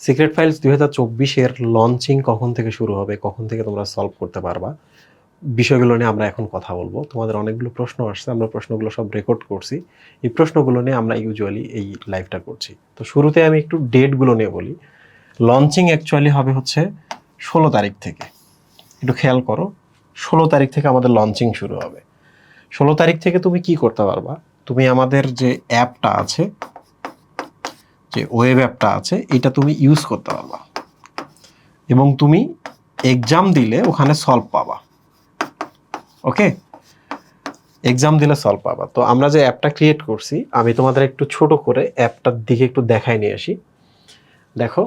Secret files দুই হাজার চব্বিশের লঞ্চিং কখন থেকে শুরু হবে, কখন থেকে তোমরা সলভ করতে পারবা, বিষয়গুলো নিয়ে আমরা এখন কথা বলব। তোমাদের অনেকগুলো প্রশ্ন আসছে, আমরা প্রশ্নগুলো সব রেকর্ড করছি। এই প্রশ্নগুলো নিয়ে আমরা ইউজুয়ালি এই লাইভটা করছি। তো শুরুতে আমি একটু ডেটগুলো নিয়ে বলি। লঞ্চিং অ্যাকচুয়ালি হবে হচ্ছে ষোলো তারিখ থেকে। একটু খেয়াল করো, ষোলো তারিখ থেকে আমাদের লঞ্চিং শুরু হবে। ষোলো তারিখ থেকে তুমি কি করতে পারবা? তুমি আমাদের যে অ্যাপটা আছে যে ওয়েব অ্যাপটা আছে, এটা তুমি ইউজ করতে পারবা। এবং তুমি এক্সাম দিলে ওখানে সলভ পাবা। ওকে এক্সাম দিলে সলভ পাবা। তো আমরা যে অ্যাপটা ক্রিয়েট করছি, আমি তোমাদের একটু ছোট করে অ্যাপটার দিকে একটু দেখাই নিয়ে আসি। দেখো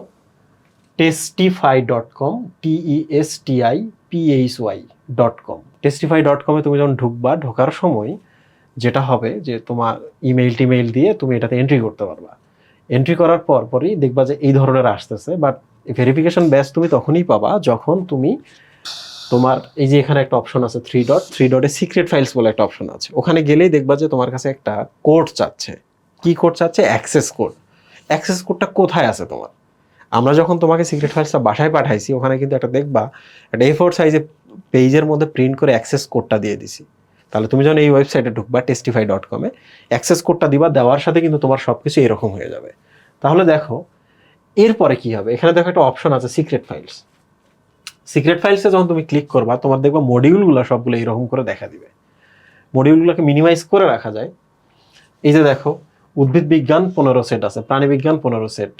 testify dot com T E S T I P H Y dot com testify dot কমে তুমি যখন ঢুকবা, ঢোকার সময় যেটা হবে যে তোমার ইমেইল টিমেইল দিয়ে তুমি এটাতে এন্ট্রি করতে পারবা। এন্ট্রি করার পর পরই দেখবা যে এই ধরনের আসতেছে বাট ভেরিফিকেশন ব্যাচ তুমি তখনই পাবা যখন তুমি তোমার, এই যে এখানে একটা অপশন আছে থ্রি ডট থ্রি ডটে সিক্রেট ফাইলস বলে একটা অপশন আছে। ওখানে গেলেই দেখবা যে তোমার কাছে একটা কোড চাচ্ছে। কি কোড চাচ্ছে? অ্যাক্সেস কোড অ্যাক্সেস কোডটা কোথায় আছে তোমার? আমরা যখন তোমাকে সিক্রেট ফাইলসটা বাসায় পাঠাইছি, ওখানে কিন্তু একটা দেখবা, একটা এ ফোর সাইজে পেজের মধ্যে প্রিন্ট করে অ্যাক্সেস কোডটা দিয়ে দিছি। তাহলে তুমি যখন এই ওয়েবসাইটে ঢুকবা টেস্টিফাই ডট কমে অ্যাক্সেস কোডটা দিবা, দেওয়ার সাথে কিন্তু তোমার সব কিছু এরকম হয়ে যাবে। তাহলে দেখো, এরপরে কি হবে? এখানে দেখো একটা অপশন আছে সিক্রেট ফাইলস সিক্রেট ফাইলসে যখন তুমি ক্লিক করবা, তোমার দেখবা মডিউলগুলো সবগুলো এরকম করে দেখা দিবে। মডিউলগুলোকে মিনিমাইজ করে রাখা যায়। এই যে দেখো, উদ্ভিদ বিজ্ঞান পনেরো সেট আছে, প্রাণী বিজ্ঞান পনেরো সেট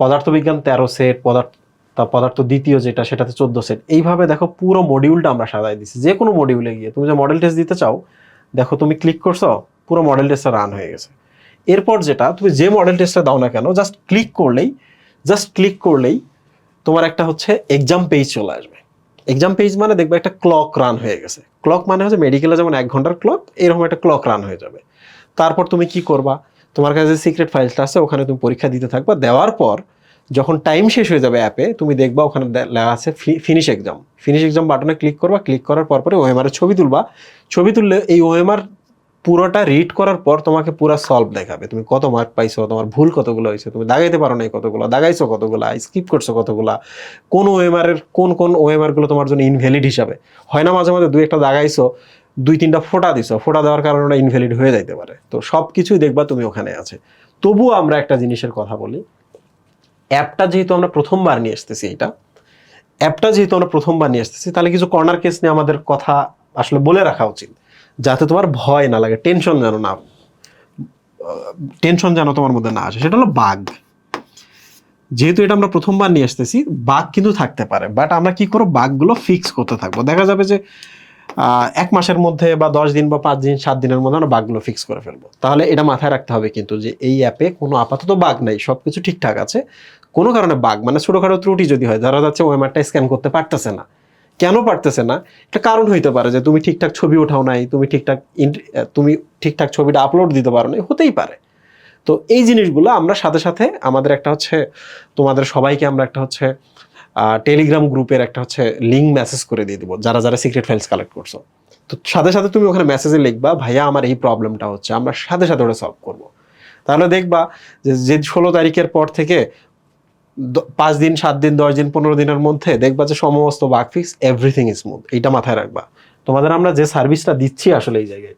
পদার্থবিজ্ঞান তেরো সেট পদার্থ তা পদার্থ দ্বিতীয় যেটা, সেটাতে চোদ্দ সেট এইভাবে দেখো পুরো মডিউলটা আমরা সাজাই দিচ্ছি যে কোনো মডিউলে গিয়ে, তুমি যে মডেল টেস্ট দিতে চাও, দেখো তুমি ক্লিক করছ, পুরো মডেল টেস্টটা রান হয়ে গেছে। এরপর যেটা, তুমি যে মডেল টেস্টটা দাও না কেন জাস্ট ক্লিক করলেই জাস্ট ক্লিক করলেই তোমার একটা হচ্ছে এক্সাম পেজ চলে আসবে। এক্সাম পেজ মানে দেখবে একটা ক্লক রান হয়ে গেছে। ক্লক মানে হচ্ছে মেডিকেলে যেমন এক ঘণ্টার ক্লক এরকম একটা ক্লক রান হয়ে যাবে। তারপর তুমি কি করবা? তোমার কাছে সিক্রেট ফাইলটা আছে, ওখানে তুমি পরীক্ষা দিতে থাকবা। দেওয়ার পর যখন টাইম শেষ হয়ে যাবে অ্যাপে তুমি দেখবা ওখানে লেখা আছে ফিনিশ এক্সাম ফিনিশ এক্সাম বাটনে ক্লিক করবা ক্লিক করার পর পরে ওএমআর ছবি তুলবা। ছবি তুললে এই ওএমআর পুরোটা রিড করার পর তোমাকে পুরো সলভ দেখাবে। তুমি কত মার্ক পাইছো, তোমার ভুল কতগুলো হয়েছে, তুমি দাগাইতে পারো নাই কতগুলো, দাগাইছো কতগুলো স্কিপ করছ কতগুলা, কোন ওএমআর এর, কোন কোন ওএমআরগুলো তোমার জন্য ইনভ্যালিড হিসাবে। হয় না মাঝে মাঝে দুই একটা দাগাইছো, দুই তিনটা ফোটা দিছো, ফোটা দেওয়ার কারণে ওটা ইনভ্যালিড হয়ে যাইতে পারে। তো সব কিছুই দেখবা তুমি ওখানে আছে। তবুও আমরা একটা জিনিসের কথা বলি অ্যাপটা যেহেতু আমরা প্রথমবার নিয়ে আসতেছি এটা, অ্যাপটা যেহেতু আমরা প্রথমবার নিয়ে আসতেছি, তাহলে কিছু কর্নার কেস নিয়ে আমাদের কথা আসলে বলে রাখা উচিত। যাতে তোমার ভয় না লাগে টেনশন যেন না টেনশন যেন তোমার মধ্যে না আসে। সেটা হলো বাঘ। যেহেতু এটা আমরা প্রথমবার নিয়ে আসতেছি, বাঘ কিন্তু থাকতে পারে। বাট আমরা কি করব? বাঘগুলো ফিক্স করতে থাকব। দেখা যাবে যে এক মাসের মধ্যে বা দশ দিন বা পাঁচ দিন, সাত দিনের মধ্যে আমরা বাঘগুলো ফিক্স করে ফেলব। তাহলে এটা মাথায় রাখতে হবে কিন্তু যে এই অ্যাপে কোনো আপাতত বাঘ নাই সব কিছু ঠিকঠাক আছে। কোনো কারণে বাঘ মানে ছোটোখাটো ত্রুটি যদি হয়, ধরা যাচ্ছে ওয়েমারটা স্ক্যান করতে পারতেছে না। কেন পারতেছে না? একটা কারণ হইতে পারে যে তুমি ঠিকঠাক ছবি ওঠাও নাই, তুমি ঠিকঠাক তুমি ঠিকঠাক ছবিটা আপলোড দিতে পারো নাই, হতেই পারে। তো এই জিনিসগুলো আমরা সাথে সাথে আমাদের একটা হচ্ছে, তোমাদের সবাইকে আমরা একটা হচ্ছে টেলিগ্রাম গ্রুপের একটা হচ্ছে লিঙ্ক মেসেজ করে দিয়ে দিব, যারা যারা সিক্রেট ফাইলস কালেক্ট করছ। তো সাথে সাথে তুমি ওখানে মেসেজে লিখবা, ভাইয়া, আমার এই প্রবলেমটা হচ্ছে, আমরা সাথে সাথে ওটা সলভ করব। তাহলে দেখবা যে যে ষোলো তারিখের পর থেকে পাঁচ দিন, সাত দিন, দশ দিন, পনেরো দিনের মধ্যে দেখবা যে সমস্ত বাগ ফিক্স এভরিথিং স্মুথ এইটা মাথায় রাখবা। তোমাদের আমরা যে সার্ভিসটা দিচ্ছি আসলে এই জায়গায়,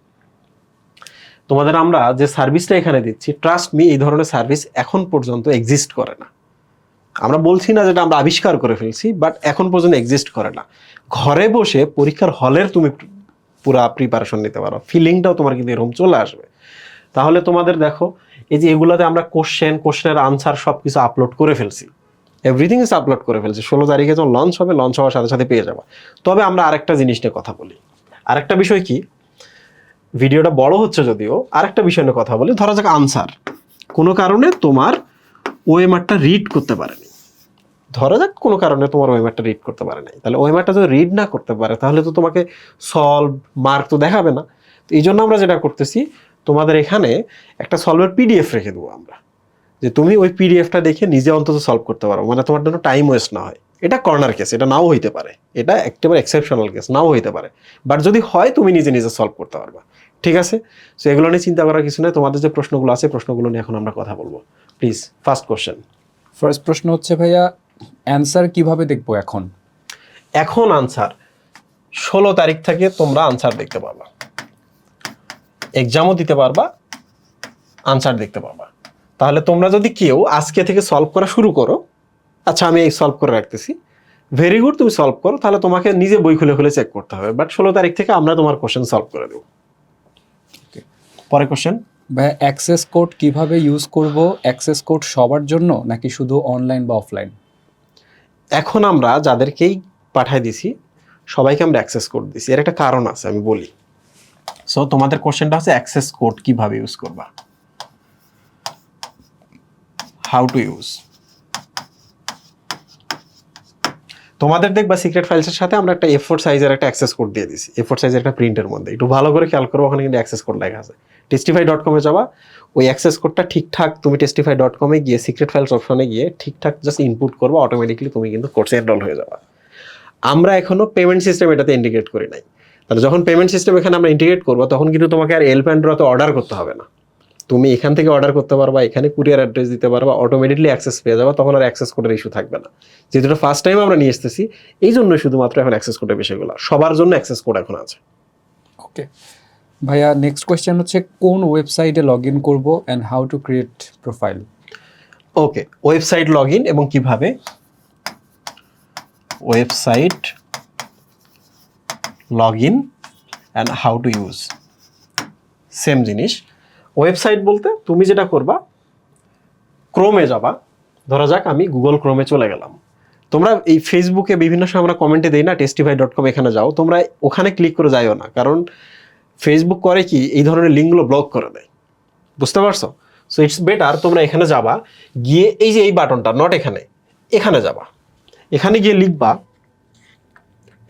তোমাদের আমরা যে সার্ভিসটা এখানে দিচ্ছি ট্রাস্ট মি এই ধরনের সার্ভিস এখন পর্যন্ত এক্সিস্ট করে না। আমরা বলছি না যেটা আমরা আবিষ্কার করে ফেলছি বাট এখন পর্যন্ত এক্সিস্ট করে না। ঘরে বসে পরীক্ষার হলের তুমি পুরা প্রিপারেশন নিতে পারো। ফিলিংটাও তোমার কিন্তু এরকম চলে আসবে। তাহলে তোমাদের দেখো, এই যে এগুলোতে আমরা কোশ্চেন কোশ্চেনের আনসার সব কিছু আপলোড করে ফেলছি। এভরিথিং ইজ আপলোড করে ফেলছি। ষোলো তারিখে যখন লঞ্চ হবে লঞ্চ হওয়ার সাথে সাথে পেয়ে যাব। তবে আমরা আরেকটা জিনিস নিয়ে কথা বলি। আরেকটা বিষয় কি? ভিডিওটা বড় হচ্ছে যদিও, আরেকটা বিষয় নিয়ে কথা বলি। ধরা যাক আনসার কোনো কারণে তোমার ওএমআরটা রিড করতে পারেনি। ধরা যাক কোনো কারণে তোমার ওয়েমারটা রিড করতে পারে নাই। তাহলে ওয়েমারটা যদি রিড না করতে পারে, তাহলে তো তোমাকে সলভ মার্ক তো দেখাবে না। তো এই জন্য আমরা যেটা করতেছি, তোমাদের এখানে একটা সলভের পিডিএফ রেখে দেবো আমরা। যে তুমি ওই পিডিএফটা দেখে নিজে অন্তত সলভ করতে পারো। মানে তোমার জন্য টাইম ওয়েস্ট না হয়। এটা কর্নার কেস এটা নাও হইতে পারে। এটা একেবারে এক্সেপশনাল কেস নাও হইতে পারে। বাট যদি হয়, তুমি নিজে নিজে সলভ করতে পারবা। ঠিক আছে? সো এগুলো নিয়ে চিন্তা করার কিছু নয় তোমাদের যে প্রশ্নগুলো আছে, প্রশ্নগুলো নিয়ে এখন আমরা কথা বলব। প্লিজ ফার্স্ট কোশ্চেন ফার্স্ট প্রশ্ন হচ্ছে, ভাইয়া অ্যান্সার কীভাবে দেখব এখন? এখন আনসার ষোলো তারিখ থেকে তোমরা আনসার দেখতে পারবা। এক্সামও দিতে পারবা আনসার দেখতে পারবা। তাহলে তোমরা যদি কেউ আজকে থেকে সলভ করা শুরু করো আচ্ছা আমি এই সলভ করে রাখতেছি। ভেরি গুড তুমি সলভ করো তাহলে তোমাকে নিজে বই খুলে খুলে চেক করতে হবে। বাট ষোলো তারিখ থেকে আমরা তোমার কোশ্চেন সলভ করে দেবো। পরে কোশ্চেন ভাইয়া অ্যাক্সেস কোড কীভাবে ইউজ করব? অ্যাক্সেস কোড সবার জন্য নাকি শুধু অনলাইন বা অফলাইন এখন আমরা যাদেরকেই পাঠাই দিছি, সবাইকে আমরা অ্যাক্সেস কোড দিছি। এর একটা কারণ আছে, আমি বলি। সো তোমাদের কোশ্চেনটা হচ্ছে অ্যাক্সেস কোড কীভাবে ইউজ করবা? হাউ টু ইউজ তোমাদের দেখবা সিক্রেট ফাইলসের সাথে আমরা একটা এফোর সাইজের একটা অ্যাক্সেস কোড দিয়ে দিছি। এফোর সাইজের একটা প্রিন্টের মধ্যে। একটু ভালো করে খেয়াল করব, ওখানে কিন্তু অ্যাক্সেস কোড লেখা আছে। টেস্টিফাই ডট কমে যাবা। ওই অ্যাক্সেস কোডটা ঠিকঠাক তুমি টেস্টিফাই ডট কমে গিয়ে সিক্রেট ফাইলস অপশনে গিয়ে ঠিকঠাক জাস্ট ইনপুট করব অটোমেটিকলি তুমি কিন্তু কোর্সে এনরোল হয়ে যাবে। আমরা এখনও পেমেন্ট সিস্টেম এটাতে ইন্টিগ্রেট করি নাই। তাহলে যখন পেমেন্ট সিস্টেম এখানে আমরা ইন্টিগ্রেট করব, তখন কিন্তু তোমাকে আর এল প্যান্ড্রোতে অর্ডার করতে হবে না। তুমি এখান থেকে অর্ডার করতে পারবা, এখানে কুরিয়ার অ্যাড্রেস দিতে পারবা অটোমেটিকলি অ্যাক্সেস পেয়ে যাবা, তখন আর অ্যাক্সেস কোডের ইস্যু থাকবে না। যেহেতু এটা ফার্স্ট টাইম আমরা নিয়ে এসেছি এই জন্য শুধুমাত্র এখন অ্যাক্সেস কোডের বিষয়গুলো, সবার জন্য অ্যাক্সেস কোড এখন আছে। ওকে ভাইয়া নেক্সট কোয়েশ্চেন হচ্ছে, কোন ওয়েবসাইটে লগ ইন করব and how to create profile okay website log in এবং কীভাবে? Website log in and how to use same জিনিস। ওয়েবসাইট বলতে তুমি যেটা করবা ক্রোমে যাবা। ধরা যাক, আমি গুগল ক্রোমে চলে গেলাম। তোমরা এই ফেসবুকে বিভিন্ন সময় আমরা কমেন্টে দিই না টেস্টিফাই ডট কম এখানে যাও। তোমরা ওখানে ক্লিক করে যাইও না, কারণ ফেসবুক করে কি এই ধরনের লিঙ্কগুলো ব্লক করে দেয়? বুঝতে পারছ? সো ইটস বেটার তোমরা এখানে যাবা, গিয়ে এই যে এই বাটনটা নট এখানে এখানে যাবা। এখানে গিয়ে লিখবা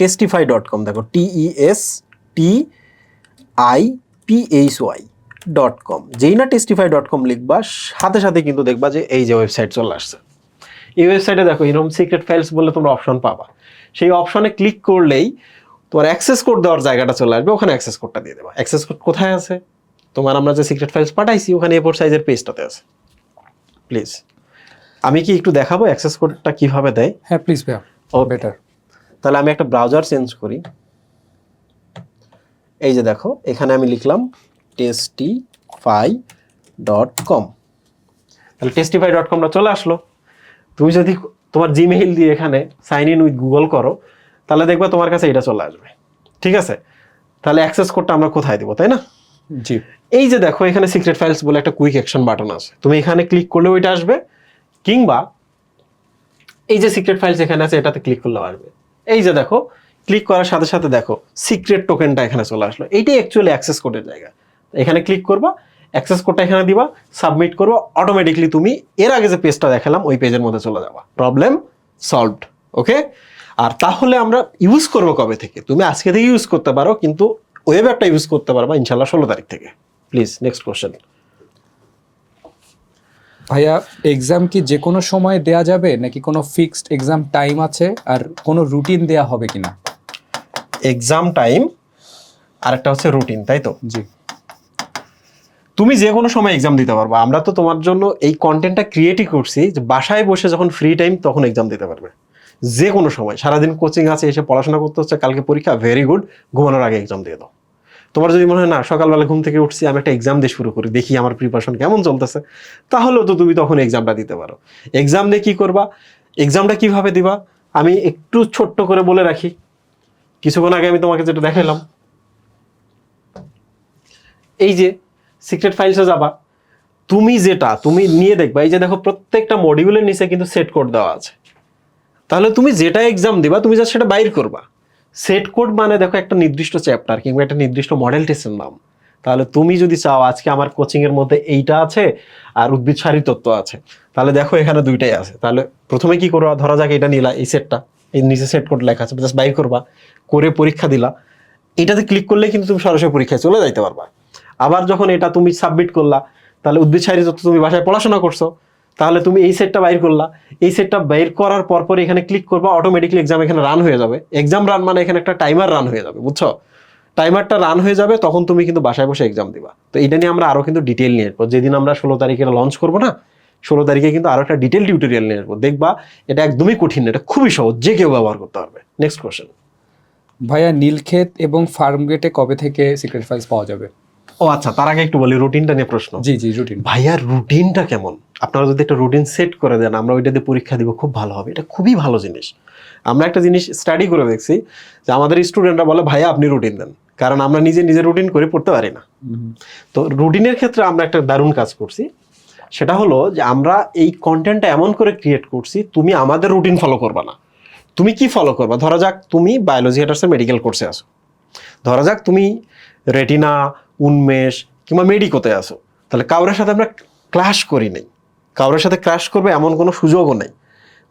টেস্টিফাই ডট কম দেখো T E S T I P H Y dot com যেই না টেস্টিফাই ডট কম লিখবা, সাথে সাথে কিন্তু দেখবা যে এই যে ওয়েবসাইট চলে আসছে। এই ওয়েবসাইটে দেখো, এরকম সিক্রেট ফাইলস বলে তোমরা অপশন পাবা। সেই অপশনে ক্লিক করলেই তোমার অ্যাক্সেস কোড দেওয়ার জায়গাটা চলে আসবে ওখানে অ্যাক্সেস কোডটা দিয়ে দেবা। অ্যাক্সেস কোড কোথায় আছে? তোমার আমরা যে সিক্রেট ফাইলস পাঠাইছি ওখানে এপোর্ট সাইজের পেজটাতে আছে। প্লিজ আমি কি একটু দেখাবো অ্যাক্সেস কোডটা কীভাবে দেয়? হ্যাঁ প্লিজ ভাইয়া Okay. বেটার তাহলে আমি একটা ব্রাউজার চেঞ্জ করি। এই যে দেখো এখানে আমি লিখলাম টেস্টিফাই ডট কম তাহলে টেস্টিফাই ডট কমটা চলে আসলো। তুমি যদি তোমার জিমেইল দিয়ে এখানে সাইন ইন উইথ গুগল করো তাহলে দেখবে তোমার কাছে এটা চলে আসবে। ঠিক আছে? তাহলে অ্যাক্সেস কোডটা আমরা কোথায় দিব তাই না? জি। এই যে দেখো এখানে সিক্রেট ফাইলস বলে একটা কুইক অ্যাকশন বাটন আছে। তুমি এখানে ক্লিক করলে ওইটা আসবে কিংবা এই যে সিক্রেট ফাইলস এখানে আছে এটাতে ক্লিক করলেও আসবে। এই যে দেখো ক্লিক করার সাথে সাথে দেখো সিক্রেট টোকেনটা এখানে চলে আসলো। এইটাই অ্যাকচুয়ালি অ্যাক্সেস কোডের জায়গা। এখানে ক্লিক করবা অ্যাক্সেস কোডটা এখানে দিবা সাবমিট করবা অটোমেটিকলি তুমি এর আগে যে পেজটা দেখালাম ওই পেজের মধ্যে চলে যাবা। প্রবলেম সলভড ওকে আর তাহলে আমরা ইউজ করব কবে থেকে? তুমি আজকে থেকে ইউজ করতে পারো কিন্তু ওয়েব অ্যাপটা ইউজ করতে পারবা ইনশাল্লাহ ষোলো তারিখ থেকে। প্লিজ নেক্সট কোশ্চেন ভাইয়া এক্সাম কি যে কোনো সময় দেয়া যাবে নাকি কোনো ফিক্সড এক্সাম টাইম আছে আর কোনো রুটিন দেয়া হবে কিনা? এক্সাম টাইম আর একটা হচ্ছে রুটিন তাই তো? জি। তুমি যে কোনো সময় এক্সাম দিতে পারবে। আমরা তো তোমার জন্য এই কন্টেন্টটা ক্রিয়েটই করছি যে বাসায় বসে যখন ফ্রি টাইম তখন এক্সাম দিতে পারবে। যে কোনো সময়। সারাদিন কোচিং আছে, এসে পড়াশোনা করতে হচ্ছে, কালকে পরীক্ষা ভেরি গুড ঘুমানোর আগে এক্সাম দিয়ে দাও। তোমার যদি মনে হয়, না, সকালবেলা ঘুম থেকে উঠছি, আমি একটা এক্সাম দিয়ে শুরু করি, দেখি আমার প্রিপারেশন কেমন চলতেছে, তাহলেও তো তুমি তখন এক্সামটা দিতে পারো। এক্সাম দিয়ে কী করবা? এক্সামটা কীভাবে দিবা? আমি একটু ছোট্ট করে বলে রাখি। কিছুক্ষণ আগে আমি তোমাকে যেটা দেখালাম এই যে সিক্রেট ফাইলসে যাবা। তুমি যেটা, তুমি নিয়ে দেখবা। এই যে দেখো, প্রত্যেকটা মডিউলের নিচে কিন্তু সেট কোড দেওয়া আছে। তাহলে তুমি যেটা এক্সাম দিবা, তুমি যা সেটা বাইর করবা। সেট কোড মানে দেখো একটা নির্দিষ্ট চ্যাপ্টার কিংবা একটা নির্দিষ্ট মডেল টেস্টের নাম। তাহলে তুমি যদি চাও আজকে আমার কোচিং এর মধ্যে এইটা আছে আর উদ্ভিদ সারি তত্ত্ব আছে, তাহলে দেখো এখানে দুইটাই আছে। তাহলে প্রথমে কি করবা? ধরা যাক এটা নিলা, এই সেটটা এই নিচে সেট কোড লেখা আছে জাস্ট বাইর করবা, করে পরীক্ষা দিলা। এটাতে ক্লিক করলে কিন্তু তুমি সরাসরি পরীক্ষায় চলে যাইতে পারবা। আবার যখন এটা তুমি সাবমিট করলা, তাহলে উদ্ভিদ সারি তত্ত্ব তুমি বাসায় পড়াশোনা করছ। তাহলে তুমি এই সেটটা বাইর করলা। এই সেটটা বাইর করার পর পর এখানে ক্লিক করবা অটোমেটিকলি এক্সাম এখানে রান হয়ে যাবে। এক্সাম রান মানে এখানে একটা টাইমার রান হয়ে যাবে, বুঝছ? টাইমারটা রান হয়ে যাবে, তখন তুমি কিন্তু বাসায় বসে এক্সাম দিবা। তো এটা নিয়ে আমরা আরও কিন্তু ডিটেল নিয়ে আসব। যেদিন আমরা ষোলো তারিখে লঞ্চ করব না, ষোলো তারিখে কিন্তু আরও একটা ডিটেল টিউটোরিয়াল নিয়ে আসব। দেখবা, এটা একদমই কঠিন এটা খুবই সহজ, যে কেউ ব্যবহার করতে পারবে। নেক্সট কোশ্চেন ভাইয়া, নীলক্ষেত এবং ফার্ম গেটে কবে থেকে সিক্রেট ফাইলস পাওয়া যাবে? ও আচ্ছা তার আগে একটু বলি রুটিনটা নিয়ে প্রশ্ন। জি জি রুটিন। ভাইয়ার রুটিনটা কেমন? আপনারা যদি একটা রুটিন সেট করে দেন আমরা ওইটা দিয়ে পরীক্ষা দিব খুব ভালো হবে। এটা খুবই ভালো জিনিস। আমরা একটা জিনিস স্টাডি করে দেখছি যে আমাদের স্টুডেন্টরা বলে ভাইয়া আপনি রুটিন দেন। কারণ আমরা নিজে নিজে রুটিন করে পড়তে পারি না। তো রুটিনের ক্ষেত্রে আমরা একটা দারুণ কাজ করছি। সেটা হলো যে আমরা এই কন্টেন্টটা এমন করে ক্রিয়েট করছি তুমি আমাদের রুটিন ফলো করবা না। তুমি কি ফলো করবা? ধরা যাক তুমি বায়োলজি হেটার্সের মেডিকেল কোর্সে আসো ধরা যাক তুমি রেটিনা উন্মেষ কিংবা মেডিকোতে আসো তাহলে কাউরের সাথে আমরা ক্লাস করি নাই। কাউরের সাথে ক্লাস করবে এমন কোনো সুযোগও নেই।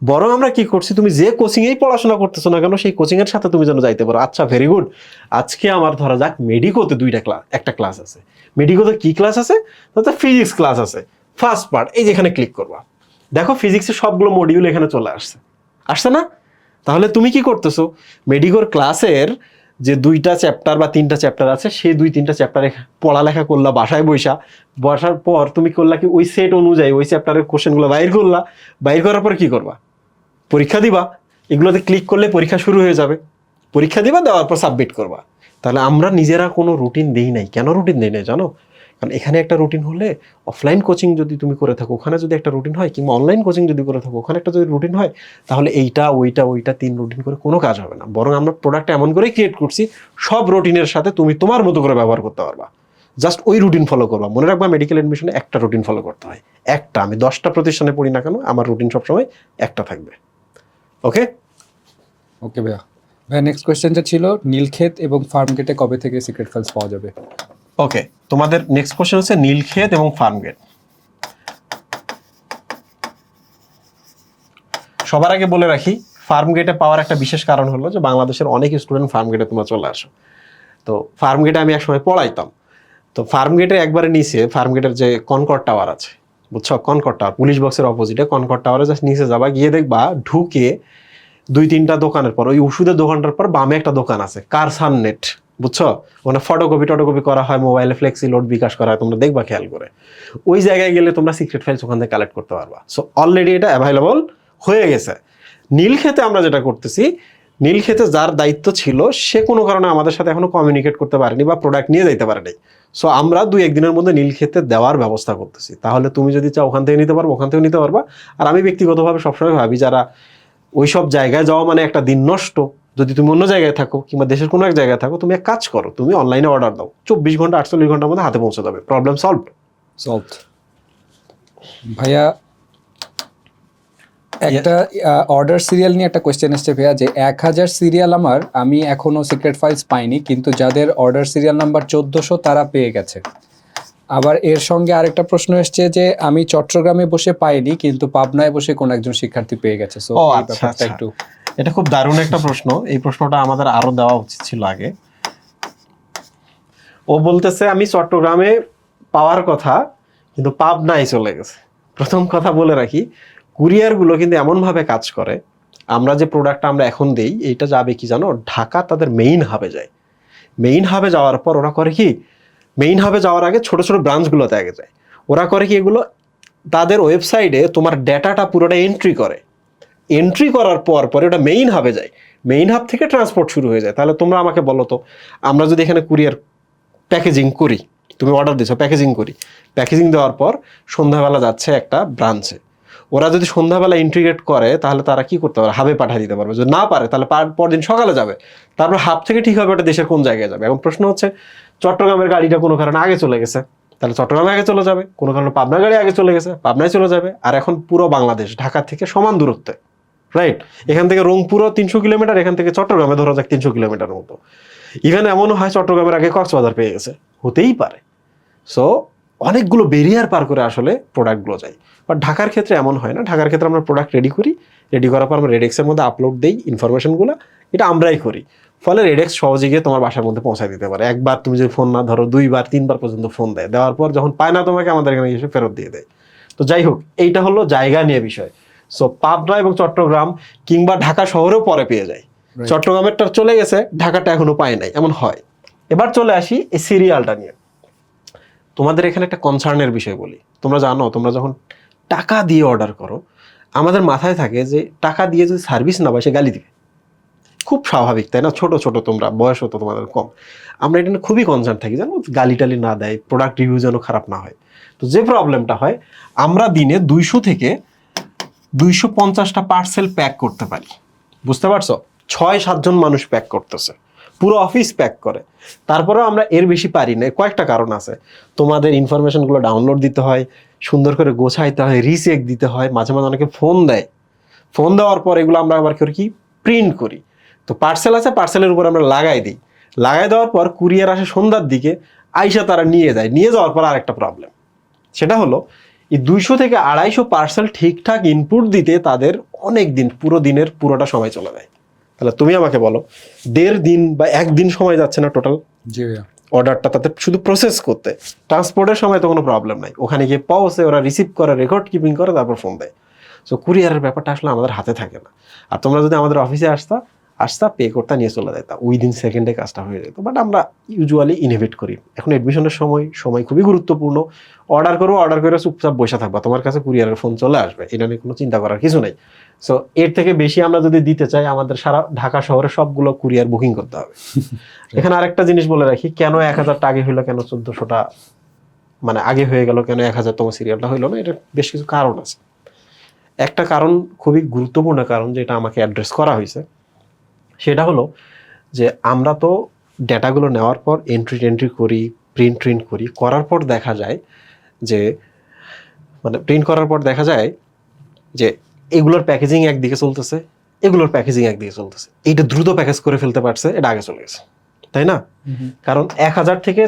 বরং আমরা কি করছি, তুমি যে কোচিংয়েই পড়াশোনা করতেছো না কেন, সেই কোচিংয়ের সাথে তুমি যেন যাইতে পারো। আচ্ছা ভেরি গুড আজকে আমার ধরা যাক মেডিকোতে দুইটা ক্লাস একটা ক্লাস আছে। মেডিকোতে কি ক্লাস আছে? তাতে ফিজিক্স ক্লাস আছে। ফার্স্ট পার্ট এই যেখানে ক্লিক করবা। দেখো ফিজিক্সের সবগুলো মডিউল এখানে চলে আসছে। আসছে না? তাহলে তুমি কি করতেছো? মেডিকোর ক্লাসের যে দুইটা চ্যাপ্টার বা তিনটা চ্যাপ্টার আছে, সেই দুই তিনটা চ্যাপ্টারে পড়ালেখা করলা, বাসায় বৈশা বসার পর তুমি করলা কি, ওই সেট অনুযায়ী ওই চ্যাপ্টারের কোশ্চেনগুলো বাইর করলা। বাইর করার পর কি করবা? পরীক্ষা দিবা। এগুলোতে ক্লিক করলে পরীক্ষা শুরু হয়ে যাবে। পরীক্ষা দিবা, দেওয়ার পর সাবমিট করবা। তাহলে আমরা নিজেরা কোনো রুটিন দেই নাই। কেন রুটিন দেই নাই জানো? কারণ এখানে একটা রুটিন হলে অফলাইন কোচিং যদি তুমি করে থাকো, ওখানে যদি একটা রুটিন হয় কিংবা অনলাইন কোচিং যদি করে থাকো, ওখানে একটা যদি রুটিন হয়, তাহলে এইটা, ওইটা ওইটা তিন রুটিন করে কোনো কাজ হবে না। বরং আমরা প্রোডাক্টটা এমন করেই ক্রিয়েট করছি, সব রুটিনের সাথে তুমি তোমার মতো করে ব্যবহার করতে পারবা। জাস্ট ওই রুটিন ফলো করবা। মনে রাখবা মেডিকেল এডমিশনে একটা রুটিন ফলো করতে হয়। একটা, আমি দশটা প্রতিষ্ঠানে পড়ি না কেন, আমার রুটিন সবসময় একটা থাকবে। ওকে ওকে ভাইয়া। ভাইয়া নেক্সট কোয়েশ্চেনটা ছিল, নীলক্ষেত এবং ফার্ম গেটে কবে থেকে সিক্রেট ফাইলস পাওয়া যাবে? ওকে তোমাদের নেক্সট কোশ্চেন হচ্ছে নীলক্ষেত এবং ফার্মগেট সবার আগে বলে রাখি ফার্মগেটে পাওয়ার একটা বিশেষ কারণ হলো যে বাংলাদেশের অনেক স্টুডেন্ট ফার্মগেটে তোমরা চলে আসো। তো ফার্মগেটে আমি একসময় পড়াইতাম। তো ফার্মগেটে একবারে নিচে ফার্মগেটের যে কনকট টাওয়ার আছে, বুঝছ? কনকট টাওয়ার পুলিশ বক্সের অপোজিটে কনকট টাওয়ারে জাস্ট নিচে যাবা, গিয়ে দেখবা ঢুকে দুই তিনটা দোকানের পর, ওই ওষুধের দোকানটার পর বামে একটা দোকান আছে কারসান নেট বুঝছ? ওখানে ফটোকপি টটোকপি করা হয় মোবাইলে ফ্লেক্সি লোড বিকাশ করা হয়, তোমরা দেখবা খেয়াল করে। ওই জায়গায় গেলে তোমরা সিক্রেট ফাইলস ওখান থেকে কালেক্ট করতে পারবা। সো অলরেডি এটা অ্যাভেলেবল হয়ে গেছে। নীল খেতে আমরা যেটা করতেছি, নীল খেতে যার দায়িত্ব ছিল, সে কোনো কারণে আমাদের সাথে এখনও কমিউনিকেট করতে পারেনি বা প্রোডাক্ট নিয়ে যাইতে পারেনি। সো আমরা দুই একদিনের মধ্যে নীল খেতে দেওয়ার ব্যবস্থা করতেছি। তাহলে তুমি যদি চাও ওখান থেকে নিতে পারব, ওখান থেকে নিতে পারবা। আর আমি ব্যক্তিগতভাবে সবসময় ভাবি, যারা ওই সব জায়গায় যাওয়া মানে একটা দিন নষ্ট যদি তুমি অন্য জায়গায় থাকো কিংবা দেশের কোনো এক জায়গায় থাকো তুমি এক কাজ করো তুমি অনলাইনে অর্ডার দাও। চব্বিশ ঘণ্টা আটচল্লিশ ঘণ্টার মধ্যে হাতে পৌঁছে যাবে। প্রবলেম সলভ সলভ ভাইয়া একটা অর্ডার সিরিয়াল নিয়ে একটা কোয়েশ্চেন এসছে ভাইয়া যে এক হাজার সিরিয়াল আমার আমি এখনও সিক্রেট ফাইলস পাইনি কিন্তু যাদের অর্ডার সিরিয়াল নাম্বার চোদ্দোশো তারা পেয়ে গেছে। আবার এর সঙ্গে আরেকটা প্রশ্ন এসছে যে আমি চট্টগ্রামে বসে পাইনি কিন্তু পাবনায় বসে কোন একজন শিক্ষার্থী পেয়ে গেছে। সো আচ্ছা, ব্যাপারটা আচ্ছা। একটু এটা খুব দারুণ একটা প্রশ্ন। এই প্রশ্নটা আমাদের আরও দেওয়া উচিত ছিল আগে। ও বলতেছে, আমি চট্টগ্রামে পাওয়ার কথা, কিন্তু পাবনায় চলে গেছে। প্রথম কথা বলে রাখি, কুরিয়ারগুলো কিন্তু এমনভাবে কাজ করে, আমরা যে প্রোডাক্টটা আমরা এখন দেই, এইটা যাবে কি জানো? ঢাকা তাদের মেইন হাবে যায়। মেইন হাবে যাওয়ার পর ওরা করে কি? মেইন হাবে যাওয়ার আগে ছোট ছোট ব্রাঞ্চগুলোতে আগে যায়। ওরা করে কি এগুলো? তাদের ওয়েবসাইটে তোমার ডেটাটা পুরোটা এন্ট্রি করে। এন্ট্রি করার পর পরে ওটা মেইন হাবে যায়। মেইন হাব থেকে ট্রান্সপোর্ট শুরু হয়ে যায়। তাহলে তোমরা আমাকে বলো তো, আমরা যদি এখানে কুরিয়ার প্যাকেজিং করি, তুমি অর্ডার দিছো প্যাকেজিং করি প্যাকেজিং দেওয়ার পর সন্ধ্যাবেলা যাচ্ছে একটা ব্রাঞ্চে ওরা যদি সন্ধ্যাবেলা ইন্টিগ্রেট করে, তাহলে তারা কি করতে পারে হাবে পাঠিয়ে দিতে পারবে। যদি না পারে, তাহলে পার- পরদিন সকালে যাবে। তারপর হাব থেকে ঠিক হবে ওটা দেশের কোন জায়গায় যাবে। এখন প্রশ্ন হচ্ছে, চট্টগ্রামের গাড়িটা কোনো কারণে আগে চলে গেছে? তাহলে চট্টগ্রামে আগে চলে যাবে? কোনো কারণে পাবনা গাড়ি আগে চলে গেছে? পাবনায় চলে যাবে। আর এখন পুরো বাংলাদেশ, ঢাকা থেকে সমান দূরত্বে। রাইট এখান থেকে রংপুরও তিনশো কিলোমিটার, এখান থেকে চট্টগ্রামে ধরা যাক তিনশো কিলোমিটার মতো। ইভেন এমনও হয় চট্টগ্রামের আগে কক্সবাজার পেয়ে গেছে। হতেই পারে। সো অনেকগুলো বেরিয়ার পার করে আসলে প্রোডাক্টগুলো যায়। বাট ঢাকার ক্ষেত্রে এমন হয় না। ঢাকার ক্ষেত্রে আমরা প্রোডাক্ট রেডি করি। রেডি করার পর আমরা রেডেক্সের মধ্যে আপলোড দিই ইনফরমেশনগুলো এটা আমরাই করি। ফলে রেডেক্স সহজে গিয়ে তোমার বাসার মধ্যে পৌঁছায় দিতে পারে। একবার তুমি যদি ফোন না ধরো, দুইবার, তিনবার পর্যন্ত ফোন দেয়। দেওয়ার পর যখন পায় না তোমাকে, আমাদের এখানে এসে ফেরত দিয়ে দেয়। তো যাই হোক, এইটা হলো জায়গা নিয়ে বিষয়। সো পাবনা এবং চট্টগ্রাম কিংবা ঢাকা শহরেও পরে পেয়ে যায়. চট্টগ্রামেরটা চলে গেছে ঢাকাটা এখনও পায় নাই এমন হয়। এবার চলে আসি এই সিরিয়ালটা নিয়ে। তোমাদের এখানে একটা কনসার্নের বিষয় বলি। তোমরা জানো তোমরা যখন টাকা দিয়ে অর্ডার করো আমাদের মাথায় থাকে যে টাকা দিয়ে যদি সার্ভিস না পায় সে গালি দিবে। খুব স্বাভাবিক তাই না? ছোট ছোট তোমরা বয়স হতো তোমাদের কম। আমরা এটা নিয়ে খুবই কনসার্ন থাকি জানো গালি টালি না দেয় প্রোডাক্ট রিভিউ যেন খারাপ না হয়। তো যে প্রবলেমটা হয় আমরা দিনে দুইশো থেকে দুইশো পঞ্চাশটা পার্সেল প্যাক করতে পারি। বুঝতে পারছ? ছয় সাতজন মানুষ প্যাক করতেছে। পুরো অফিস প্যাক করে। তারপরেও আমরা এর বেশি পারি না। কয়েকটা কারণ আছে। তোমাদের ইনফরমেশনগুলো ডাউনলোড দিতে হয়, সুন্দর করে গোছাইতে হয় রিচেক দিতে হয়, মাঝে মাঝে অনেকে ফোন দেয়। ফোন দেওয়ার পর এগুলো আমরা আবার করি কি? প্রিন্ট করি। তো পার্সেল আছে পার্সেলের উপর আমরা লাগাই দিই। লাগাই দেওয়ার পর কুরিয়ার আসে সন্ধ্যার দিকে, আইসা তারা নিয়ে যায়। নিয়ে যাওয়ার পর আরেকটা প্রবলেম সেটা হলো এই দুইশো থেকে আড়াইশো পার্সেল ঠিকঠাক ইনপুট দিতে তাদের অনেক দিন পুরো দিনের পুরোটা সময় চলে যায়। তাহলে তুমি আমাকে বলো দেড় দিন বা একদিন সময় যাচ্ছে না টোটাল জি অর্ডারটা তাতে শুধু প্রসেস করতে। ট্রান্সপোর্টের সময় তো কোনো প্রবলেম নাই। ওখানে গিয়ে পৌঁছে ওরা রিসিভ করে রেকর্ড কিপিং করে তারপর ফোন দেয়। সো কুরিয়ারের ব্যাপারটা আসলে আমাদের হাতে থাকে না। আর তোমরা যদি আমাদের অফিসে আসতা আসতা পে করতে নিয়ে চলে যেতা উইদিন সেকেন্ডে কাজটা হয়ে যেত বাট আমরা ইউজুয়ালি ইনোভেট করি। এখন অ্যাডমিশনের সময় সময় খুবই গুরুত্বপূর্ণ। অর্ডার করব অর্ডার করে চুপচাপ বসে থাকবা। তোমার কাছে কুরিয়ারের ফোন চলে আসবে। এটা নিয়ে কোনো চিন্তা করার কিছু নেই। সো এর থেকে বেশি আমরা যদি দিতে চাই আমাদের সারা ঢাকা শহরে সবগুলো কুরিয়ার বুকিং করতে হবে। এখানে আরেকটা জিনিস বলে রাখি কেন এক হাজারটা আগে হইল কেন চোদ্দশোটা মানে আগে হয়ে গেল কেন এক হাজারতম সিরিয়ালটা হইল না? এটা বেশ কিছু কারণ আছে। একটা কারণ খুবই গুরুত্বপূর্ণ কারণ যেটা আমাকে অ্যাড্রেস করা হয়েছে। সেটা হলো যে আমরা তো ডেটাগুলো নেওয়ার পর এন্ট্রি টেন্ট্রি করি প্রিন্ট ট্রিন্ট করি করার পর দেখা যায় যে মানে প্রিন্ট করার পর দেখা যায় যে এগুলোর প্যাকেজিং একদিকে চলতেছে এগুলোর প্যাকেজিং একদিকে চলতেছে। এইটা দ্রুত প্যাকেজ করে ফেলতে পারছে এটা আগে চলে গেছে। তাই না? কারণ এক হাজার থেকে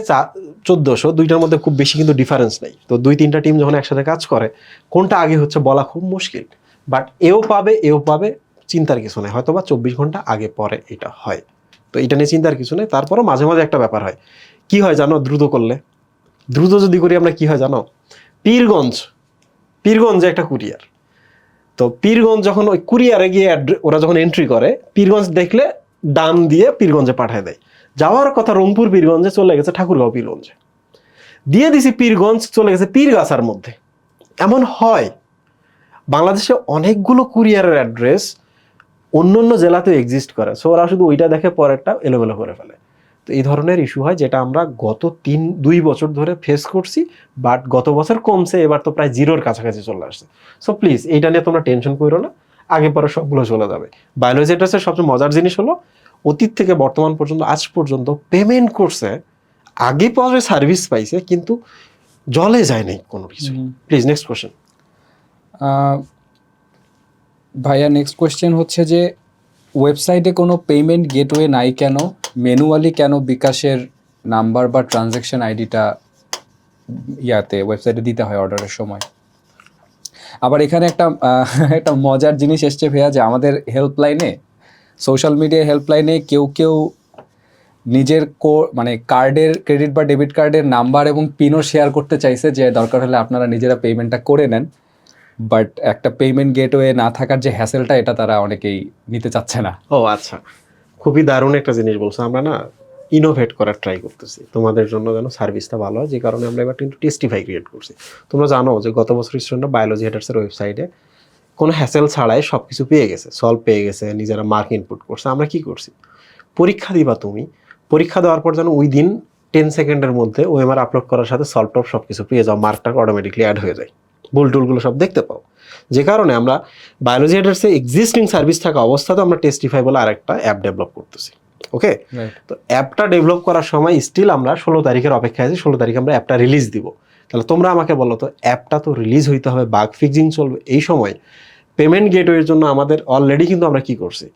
চোদ্দোশো দুইটার মধ্যে খুব বেশি কিন্তু ডিফারেন্স নেই। তো দুই তিনটা টিম যখন একসাথে কাজ করে কোনটা আগে হচ্ছে বলা খুব মুশকিল। বাট এও পাবে এও পাবে চিন্তার কিছু নেই হয়তো বা চব্বিশ ঘণ্টা আগে পরে এটা হয়। তো এটা নিয়ে চিন্তার কিছু নেই, তারপরও মাঝে মাঝে একটা ব্যাপার হয়। কি হয় জানো দ্রুত করলে? দ্রুত যদি করি আমরা কি হয় জানো? পীরগঞ্জ, পীরগঞ্জে একটা কুরিয়ার। তো পীরগঞ্জ যখন ওই কুরিয়ারে গিয়ে ওরা যখন এন্ট্রি করে, পীরগঞ্জ দেখলে ডান দিয়ে পীরগঞ্জে পাঠায় দেয়। যাওয়ার কথা রংপুর পীরগঞ্জে চলে গেছে ঠাকুরগাঁও পীরগঞ্জে। দিয়ে দিছি পীরগঞ্জ, চলে গেছে পীরগাছার মধ্যে। এমন হয়। বাংলাদেশে অনেকগুলো কুরিয়ারের অ্যাড্রেস অন্য অন্য জেলাতেও এক্সিস্ট করে। সো ওরা শুধু ওইটা দেখে পরেরটা এলোমেলো করে ফেলে। তো এই ধরনের ইস্যু হয় যেটা আমরা গত তিন দুই বছর ধরে ফেস করছি বাট গত বছর কমছে এবার তো প্রায় জিরোর কাছাকাছি চলে আসছে। সো প্লিজ এইটা নিয়ে তোমরা টেনশন করো না। আগে পরে সবগুলো চলে যাবে। বায়োলজি সবচেয়ে মজার জিনিস হলো অতীত থেকে বর্তমান পর্যন্ত আজ পর্যন্ত পেমেন্ট করছে আগে পরে সার্ভিস পাইছে কিন্তু জলে যায় নাই কোনো কিছু। প্লিজ নেক্সট কোশ্চেন আহ, ভাইয়া নেক্সট কোয়েশ্চেন হচ্ছে যে ওয়েবসাইটে কোনো পেমেন্ট গেটওয়ে নাই কেন? ম্যানুয়ালি কেন বিকাশের নাম্বার বা ট্রানজ্যাকশন আইডিটা ইয়াতে ওয়েবসাইটে দিতে হয় অর্ডারের সময়? আবার এখানে একটা একটা মজার জিনিস এসছে ভাইয়া, যে আমাদের হেল্পলাইনে সোশ্যাল মিডিয়া হেল্পলাইনে কেউ কেউ নিজের কো মানে কার্ডের ক্রেডিট বা ডেবিট কার্ডের নাম্বার এবং পিনও শেয়ার করতে চাইছে, যে দরকার হলে আপনারা নিজেরা পেমেন্টটা করে নেন। বাট একটা পেমেন্ট গেটওয়ে না থাকার যে হ্যাসেলটা, এটা তারা অনেকেই নিতে চাচ্ছে না। ও আচ্ছা। খুবই দারুণ একটা জিনিস বলছো। আমরা না ইনোভেট করার ট্রাই করতেছি। তোমাদের জন্য যেন সার্ভিসটা ভালো হয়, যে কারণে আমরা এবার কিন্তু টেস্টিফাই ক্রিয়েট করছি। তোমরা জানো যে গত বছর স্টুডেন্টরা বায়োলজি হেডার্সের ওয়েবসাইটে কোনো হ্যাসেল ছাড়াই সব কিছু পেয়ে গেছে। সলভ পেয়ে গেছে, নিজেরা মার্ক ইনপুট করছে। আমরা কি করছি? পরীক্ষা দিবা তুমি। পরীক্ষা দেওয়ার পর যেন ওই দিন টেন সেকেন্ডের মধ্যে ওএমআর আপলোড করার সাথে সলভ টপ সব কিছু পেয়ে যাও। মার্কটা অটোমেটিকলি অ্যাড হয়ে যায়। ভুল টুলগুলো সব দেখতে পাও। যে কারণে আমরা বায়োলজি হেডার্সে এক্সিস্টিং সার্ভিস থাকা অবস্থাতে আমরা টেস্টিফাই বলে আরেকটা অ্যাপ ডেভেলপ করতেছি। ওকে তো অ্যাপটা ডেভেলপ করার সময় স্টিল আমরা ষোলো তারিখের অপেক্ষায় আছি ষোলো তারিখে আমরা অ্যাপটা রিলিজ দিব। তাহলে তোমরা আমাকে বলো তো অ্যাপটা তো রিলিজ হইতে হবে বাগ ফিক্সিং চলবে এই সময় পেমেন্ট গেটওয়ের জন্য আমাদের অলরেডি কিন্তু আমরা কি করছি?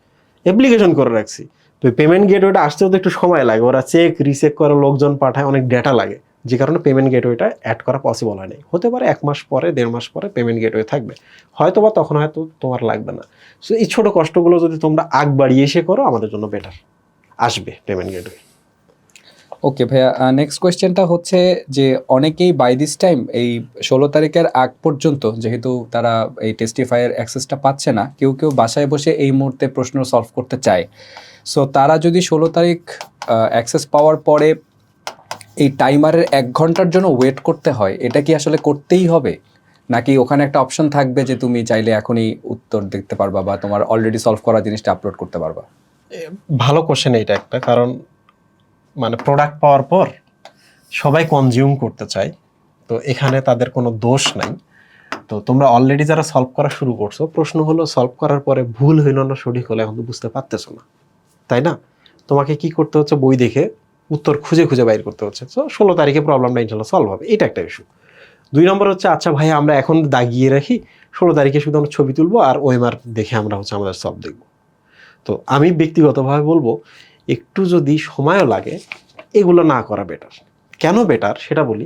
অ্যাপ্লিকেশন করে রাখছি। তো পেমেন্ট গেটওয়েটা আসতেও তো একটু সময় লাগে ওরা চেক রিচেক করে লোকজন পাঠায় অনেক ডেটা লাগে। যে কারণে পেমেন্ট গেটওয়েটা অ্যাড করা পসিবল হয় নাই হতে পারে এক মাস পরে, দেড় মাস পরে পেমেন্ট গেটওয়ে থাকবে। হয়তো বা তখন হয়তো তোমার লাগবে না। সো এই ছোটো কষ্টগুলো যদি তোমরা আগ বাড়িয়ে এসে করো, আমাদের জন্য বেটার আসবে পেমেন্ট গেটওয়ে ওকে ভাইয়া নেক্সট কোয়েশ্চেনটা হচ্ছে যে অনেকেই বাই দিস টাইম এই ষোলো তারিখের আগ পর্যন্ত, যেহেতু তারা এই টেস্টিফায়ার অ্যাক্সেসটা পাচ্ছে না, কেউ কেউ বাসায় বসে এই মুহূর্তে প্রশ্ন সলভ করতে চায়। সো তারা যদি ষোলো তারিখ অ্যাক্সেস পাওয়ার পরে এই টাইমারের এক ঘণ্টার জন্য ওয়েট করতে হয়, এটা কি আসলে করতেই হবে? নাকি ওখানে একটা অপশন থাকবে যে তুমি চাইলে এখনই উত্তর দেখতে পারবা বা তোমার অলরেডি সলভ করা জিনিসটা আপলোড করতে পারবা? ভালো কোশ্চেন এটা একটা, কারণ মানে প্রোডাক্ট পাওয়ার পর সবাই কনজিউম করতে চায়, তো এখানে তাদের কোনো দোষ নাই। তো তোমরা অলরেডি যারা সলভ করা শুরু করছ, প্রশ্ন হলো সলভ করার পরে ভুল হইল না, সঠিক হলো, এখন তো বুঝতে পারতেছো না। তাই না? তোমাকে কি করতে হচ্ছে বই দেখে উত্তর খুঁজে খুঁজে বাইর করতে হচ্ছে। তো ষোলো তারিখে প্রবলেমটা ইনশাল্লাহ সলভ হবে। এটা একটা ইস্যু দুই নম্বর হচ্ছে আচ্ছা ভাই, আমরা এখন দাগিয়ে রাখি, ষোলো তারিখে শুধু আমরা ছবি তুলবো আর ওএমআর দেখে আমরা হচ্ছে আমাদের সলভ দেখব। তো আমি ব্যক্তিগতভাবে বলব, একটু যদি সময়ও লাগে, এগুলো না করা বেটার কেন বেটার সেটা বলি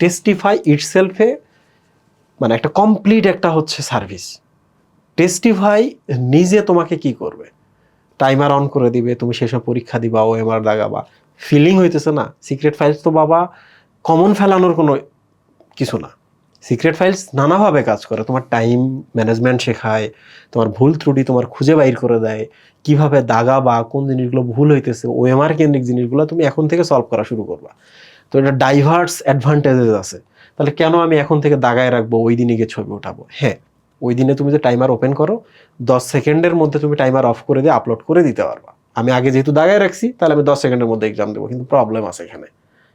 টেস্টিফাই ইটসেলফে মানে একটা কমপ্লিট একটা হচ্ছে সার্ভিস টেস্টিফাই নিজে তোমাকে কি করবে? টাইমার অন করে দিবে, তুমি সেসব পরীক্ষা দিবা ও এমআর দাগাবা ফিলিং হইতেছে না। সিক্রেট ফাইলস তো বাবা কমন ফেলানোর কোনো কিছু না। সিক্রেট ফাইলস নানাভাবে কাজ করে। তোমার টাইম ম্যানেজমেন্ট শেখায়, তোমার ভুল ত্রুটি তোমার খুঁজে বাইর করে দেয়, কীভাবে দাগা বা কোন জিনিসগুলো ভুল হইতেছে ওএমআর কেন্দ্রিক জিনিসগুলো তুমি এখন থেকে সলভ করা শুরু করবা। তো এটা ডাইভার্স অ্যাডভান্টেজেস আছে। তাহলে কেন আমি এখন থেকে দাগায় রাখব, ওই দিনে গিয়ে ছবি ওঠাবো হ্যাঁ ওই দিনে তুমি যে টাইমার ওপেন করো, দশ সেকেন্ডের মধ্যে তুমি টাইমার অফ করে দিয়ে আপলোড করে দিতে পারবা। আমি আগে যেহেতু দাগায় রাখছি, তাহলে আমি দশ সেকেন্ডের মধ্যে এক্সাম দেবো, কিন্তু প্রবলেম আছে এখানে।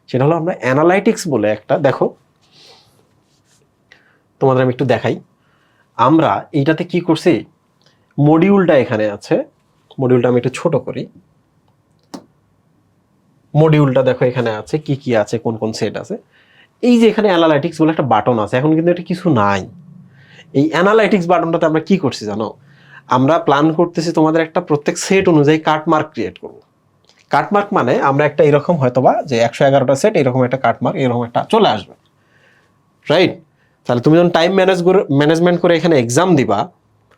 সেটা হলো আমরা অ্যানালাইটিক্স বলে একটা, দেখো। তোমাদের আমি একটু দেখাই। আমরা এইটাতে কি করছি? মডিউলটা এখানে আছে। মডিউলটা আমি একটু ছোট করি। মডিউলটা দেখো এখানে আছে, কি কি আছে, কোন কোন সেট আছে। এই যে এখানে অ্যানালাইটিক্স বলে একটা বাটন আছে, এখন কিন্তু এটা কিছু নাই। এই অ্যানালাইটিক্স বাটনটাতে আমরা কি করছি জানো? আমরা প্ল্যান করতেছি তোমাদের একটা প্রত্যেক সেট অনুযায়ী কাটমার্ক ক্রিয়েট করব। কাটমার্ক মানে আমরা একটা এরকম হয়তোবা যে একশো এগারোটা সেট এরকম একটা কাটমার্ক এরকম একটা চলে আসবে। রাইট তাহলে তুমি যখন টাইম ম্যানেজ করে ম্যানেজমেন্ট করে এখানে এক্সাম দিবা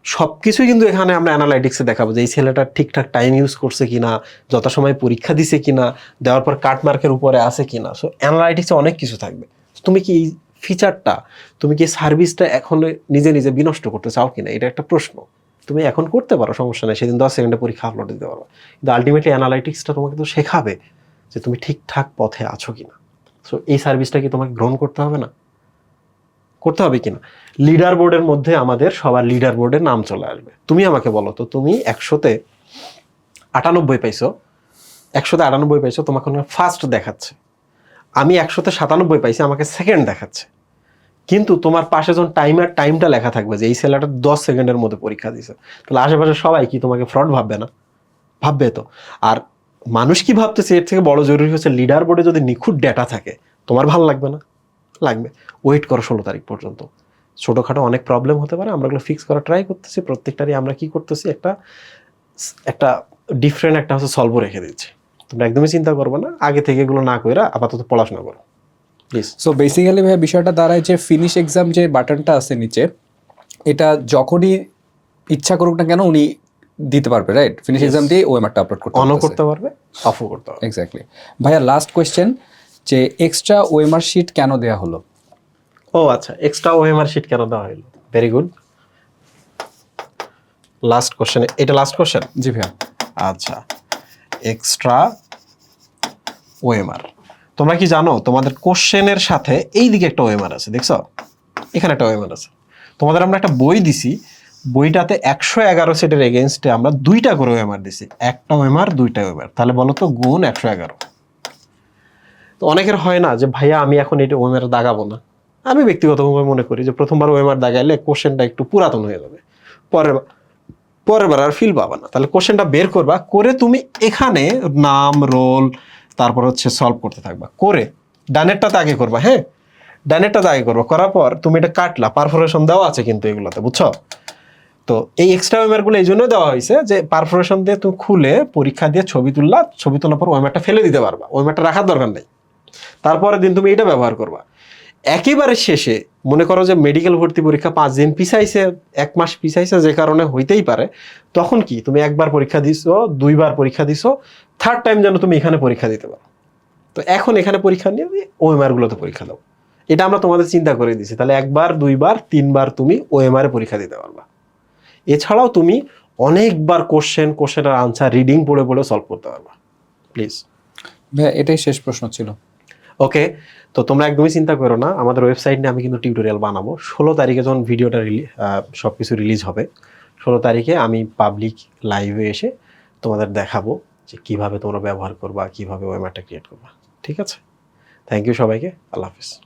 সব কিছুই কিন্তু এখানে আমরা অ্যানালাইটিক্সে দেখাবো যে এই ছেলেটা ঠিকঠাক টাইম ইউজ করছে কিনা যত সময় পরীক্ষা দিছে কিনা, দেওয়ার পর কাটমার্কের উপরে আছে কিনা। সো অ্যানালাইটিক্সে অনেক কিছু থাকবে। তুমি কি এই ফিচারটা তুমি কি সার্ভিসটা এখন নিজে নিজে বিনষ্ট করতে চাও কিনা? এটা একটা প্রশ্ন। তুমি এখন করতে পারো, সমস্যা নেই। সেদিন দশ সেকেন্ডে পরীক্ষা আপলোড দিতে পারো কিন্তু আলটিমেটলি অ্যানালাইটিক্সটা তোমাকে তো শেখাবে যে তুমি ঠিকঠাক পথে আছো কি না সো এই সার্ভিসটা কি তোমাকে গ্রহণ করতে হবে না? করতে হবে কিনা? লিডার বোর্ডের মধ্যে আমাদের সবার লিডার বোর্ডের নাম চলে আসবে। তুমি আমাকে বলো তো, তুমি একশোতে আটানব্বই পাইছো, একশোতে আটানব্বই পাইছো, তোমাকে ফার্স্ট দেখাচ্ছে। আমি একশোতে সাতানব্বই পাইছি, আমাকে সেকেন্ড দেখাচ্ছে। কিন্তু তোমার পাশে যখন টাইমার টাইমটা লেখা থাকবে যে এই ছেলেটা দশ সেকেন্ডের মধ্যে পরীক্ষা দিছে তাহলে আশেপাশে সবাই কি তোমাকে ফ্রড ভাববে না? ভাববে তো। আর মানুষ কি ভাবতেছে? এর থেকে বড় জরুরি হচ্ছে লিডার বোর্ডে যদি নিখুঁত ডেটা থাকে, তোমার ভালো লাগবে না? লাগবে। ওয়েট করো ষোলো তারিখ পর্যন্ত। ছোটোখাটো অনেক প্রবলেম হতে পারে, আমরা ওগুলো ফিক্স করা ট্রাই করতেছি, প্রত্যেকটারই আমরা কি করতেছি, একটা একটা ডিফারেন্ট একটা হচ্ছে সলভও রেখে দিচ্ছি। তোমরা একদমই চিন্তা করবে না, আগে থেকে এগুলো না করে আপাতত পড়াশোনা করো। সো বেসিক্যালি ভাই বিষয়টা দাঁড়ায় যে ফিনিশ এক্সাম যে বাটনটা আছে নিচে এটা যখনই ইচ্ছা করুক না কেন উনি দিতে পারবে রাইট ফিনিশ এক্সাম দিয়ে ওএমআরটা আপলোড করতে অনও করতে পারবে অফও করতে পারবে। এক্স্যাক্টলি ভাইয়া লাস্ট কোয়েশ্চেন যে এক্সট্রা ওএমআর শিট কেন দেয়া হলো? ও আচ্ছা এক্সট্রা ওএমআর শিট কেন দেওয়া হলো ভেরি গুড লাস্ট কোশ্চেন এটা লাস্ট কোশ্চেন জি ভাইয়া। আচ্ছা এক্সট্রা ওএমআর তোমরা কি জানো, তোমাদের কোশ্চেনের সাথে এই দিকে একটা ওয়েমার আছে, দেখছ? এখানে একটা ওয়েমার আছে। তোমাদের আমরা একটা বই দিছি, বইটাতে একশো এগারো সেটের এগেনস্টে আমরা দুইটা করে ওয়েমার দিছি। একটা ওয়েমার দুইটা ওয়েমার তাহলে বলো তো, গুণ একশো এগারো। তো অনেকের হয় না যে, ভাইয়া, আমি এখন এটা ওয়েমার দাগাবো না। আমি ব্যক্তিগতভাবে মনে করি যে, প্রথমবার ওয়েমার দাগাইলে কোশ্চেনটা একটু পুরাতন হয়ে যাবে। পরের পরের বার আর ফিল পাবা না। তাহলে কোশ্চেনটা বের করবা, করে তুমি এখানে নাম রোল তারপর হচ্ছে সলভ করতে থাকবা। করে ডানেরটাতে আগে করবা হ্যাঁ? ডানেরটাতে আগে করবা, করার পর তুমি এটা কাটলা পারফোরেশন দেওয়া আছে কিন্তু এগুলোতে, বুঝছ? তো এই এক্সট্রা ওয়েমারগুলো এই জন্য দেওয়া হয়েছে যে পারফোরেশন দিয়ে তুমি খুলে পরীক্ষা দিয়ে ছবি তুললা, ছবি তোলার পর ওয়েমারটা ফেলে দিতে পারবা ওয়েমারটা রাখার দরকার নেই। তারপরের দিন তুমি এটা ব্যবহার করবা। একেবারে শেষে, মনে করো যে মেডিকেল ভর্তি পরীক্ষা পাঁচ দিন পিছাইছে, এক মাস পিছাইছে, যে কারণে হইতেই পারে, তখন কি, তুমি একবার পরীক্ষা দিছো, দুইবার পরীক্ষা দিছো থার্ড টাইম যেন তুমি এখানে পরীক্ষা দিতে পারো। তো এখন এখানে পরীক্ষা নিয়ে ওএমআরগুলোতে পরীক্ষা দাও এটা আমরা তোমাদের চিন্তা করে দিছি তাহলে একবার দুইবার তিনবার তুমি ওএমআর পরীক্ষা দিতে পারবা। এছাড়াও তুমি অনেকবার কোশ্চেন কোশ্চেনের আনসার রিডিং পড়ে পড়ে সলভ করতে পারবা। প্লিজ এটাই শেষ প্রশ্ন ছিল। ওকে তো তোমরা একদমই চিন্তা করো না। আমাদের ওয়েবসাইট নিয়ে আমি কিন্তু টিউটোরিয়াল বানাবো। ষোলো তারিখে যখন ভিডিওটা সব কিছু রিলিজ হবে ষোলো তারিখে আমি পাবলিক লাইভে এসে তোমাদের দেখাবো। যে কীভাবে তোমরা ব্যবহার করবা, কীভাবে ওয়েমারটা ক্রিয়েট করবা। ঠিক আছে? থ্যাংক ইউ সবাইকে। আল্লাহ হাফিজ।